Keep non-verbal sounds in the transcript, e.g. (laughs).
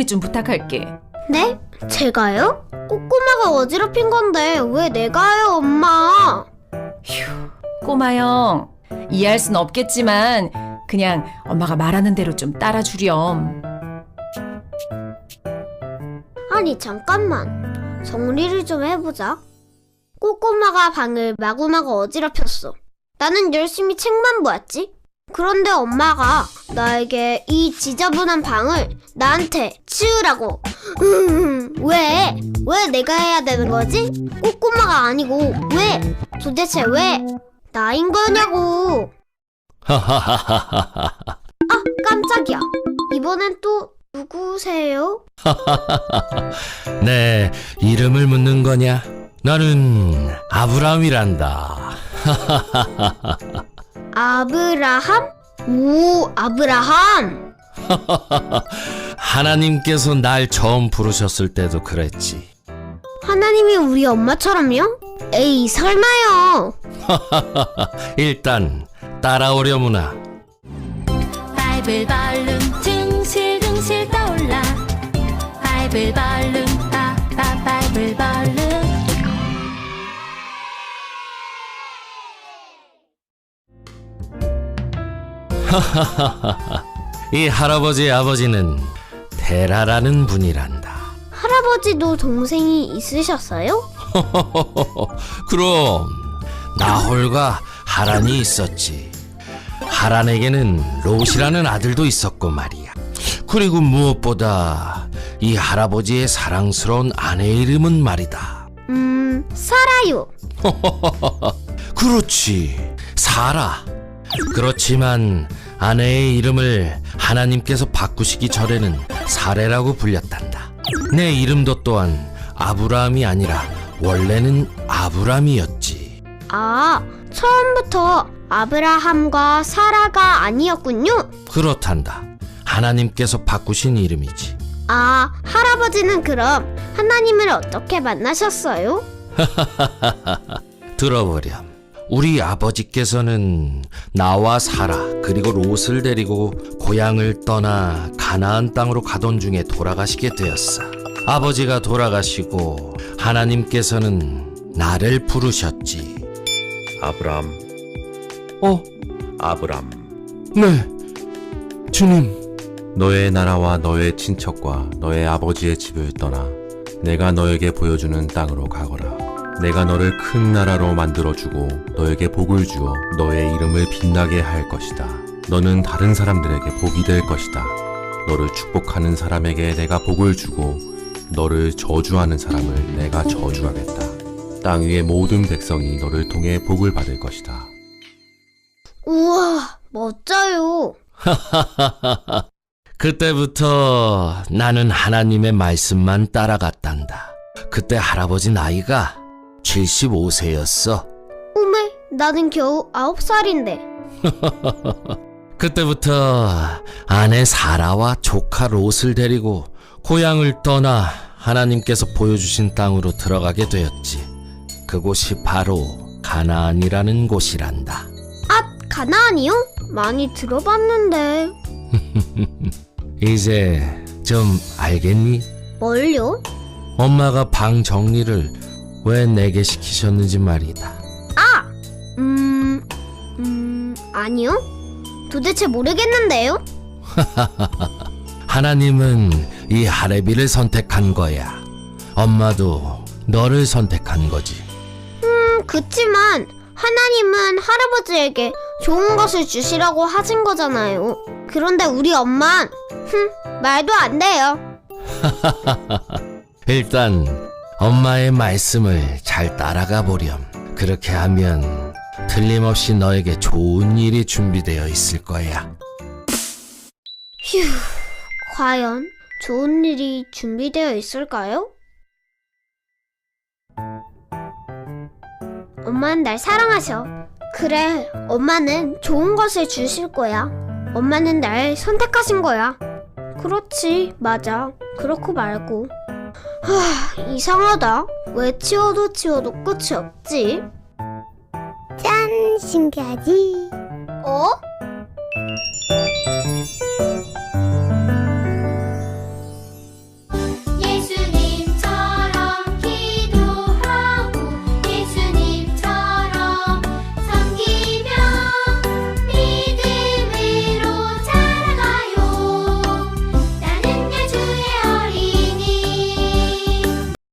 정리 좀 부탁할게. 네? 제가요? 꼬꼬마가 어지럽힌 건데 왜 내가 해요, 엄마? 꼬마 형, 이해할 순 없겠지만 그냥 엄마가 말하는 대로 좀 따라주렴. 아니 잠깐만 정리를 좀 해보자 꼬꼬마가 방을 마구마구 어지럽혔어 나는 열심히 책만 보았지 그런데 엄마가 나에게 이 지저분한 방을 나한테 치우라고 음, (laughs) 왜? 왜 내가 해야 되는 거지? 꼬꼬마가 아니고 왜? 도대체 왜? 나인 거냐고 하하하하하. 아 깜짝이야 이번엔 또 누구세요? (laughs) 네, 이름을 묻는 거냐? 나는 아브람이란다. (laughs) 아브라함? 오 아브라함 (laughs) 하나님께서 날 처음 부르셨을 때도 그랬지. 하나님이 우리 엄마처럼요? 에이 설마요 (laughs) 일단 따라오려무나. 바이블 벌룬 둥실둥실 떠올라 바이블 벌룬 빠빠 바이블 벌룬 (laughs) 이 할아버지 아버지는 테라라는 분이란다. 할아버지도 동생이 있으셨어요? (laughs) 그럼 나홀과 하란이 있었지. 하란에게는 롯이라는 아들도 있었고 말이야. 그리고 무엇보다 이 할아버지의 사랑스러운 아내의 이름은 말이다. 음 살아요 (laughs) 그렇지, 사라. 그렇지만 아내의 이름을 하나님께서 바꾸시기 전에는 사레라고 불렸단다. 내 이름도 또한 아브라함이 아니라 원래는 아브람이었지. 아 처음부터 아브라함과 사라가 아니었군요 그렇단다. 하나님께서 바꾸신 이름이지. 아 할아버지는 그럼 하나님을 어떻게 만나셨어요? (laughs) 들어보렴. 우리 아버지께서는 나와 사라 그리고 롯을 데리고 고향을 떠나 가나안 땅으로 가던 중에 돌아가시게 되었어. 아버지가 돌아가시고 하나님께서는 나를 부르셨지. 아브람, 어? 아브람, 네. 주님. 너의 나라와 너의 친척과 너의 아버지의 집을 떠나 내가 너에게 보여주는 땅으로 가거라. 내가 너를 큰 나라로 만들어주고 너에게 복을 주어 너의 이름을 빛나게 할 것이다. 너는 다른 사람들에게 복이 될 것이다. 너를 축복하는 사람에게 내가 복을 주고 너를 저주하는 사람을 내가 저주하겠다. 땅 위의 모든 백성이 너를 통해 복을 받을 것이다. 우와, 멋져요. (laughs) 그때부터 나는 하나님의 말씀만 따라갔단다. 그때 할아버지 나이가 75세였어. 오메, 나는 겨우 아홉 살인데. (laughs) 그때부터 아내 사라와 조카 롯을 데리고 고향을 떠나 하나님께서 보여주신 땅으로 들어가게 되었지. 그곳이 바로 가나안이라는 곳이란다. 아, 가나안이요? 많이 들어봤는데. (laughs) 이제 좀 알겠니? 뭘요? 엄마가 방 정리를 왜 내게 시키셨는지 말이다. 음, 음, 아니요? 도대체 모르겠는데요? (laughs) 하나님은 이 하레비를 선택한 거야. 엄마도 너를 선택한 거지. 음, 그치만 하나님은 할아버지에게 좋은 것을 주시라고 하신 거잖아요. 그런데 우리 엄만, 흠, 말도 안 돼요. (laughs) 일단 엄마의 말씀을 잘 따라가 보렴. 그렇게 하면 틀림없이 너에게 좋은 일이 준비되어 있을 거야. 휴, 과연 좋은 일이 준비되어 있을까요? 엄마는 날 사랑하셔. 그래, 엄마는 좋은 것을 주실 거야. 엄마는 날 선택하신 거야. 그렇지, 맞아. 그렇고 말고. 하, 이상하다. 왜 치워도 치워도 끝이 없지? 짠! 신기하지? 어?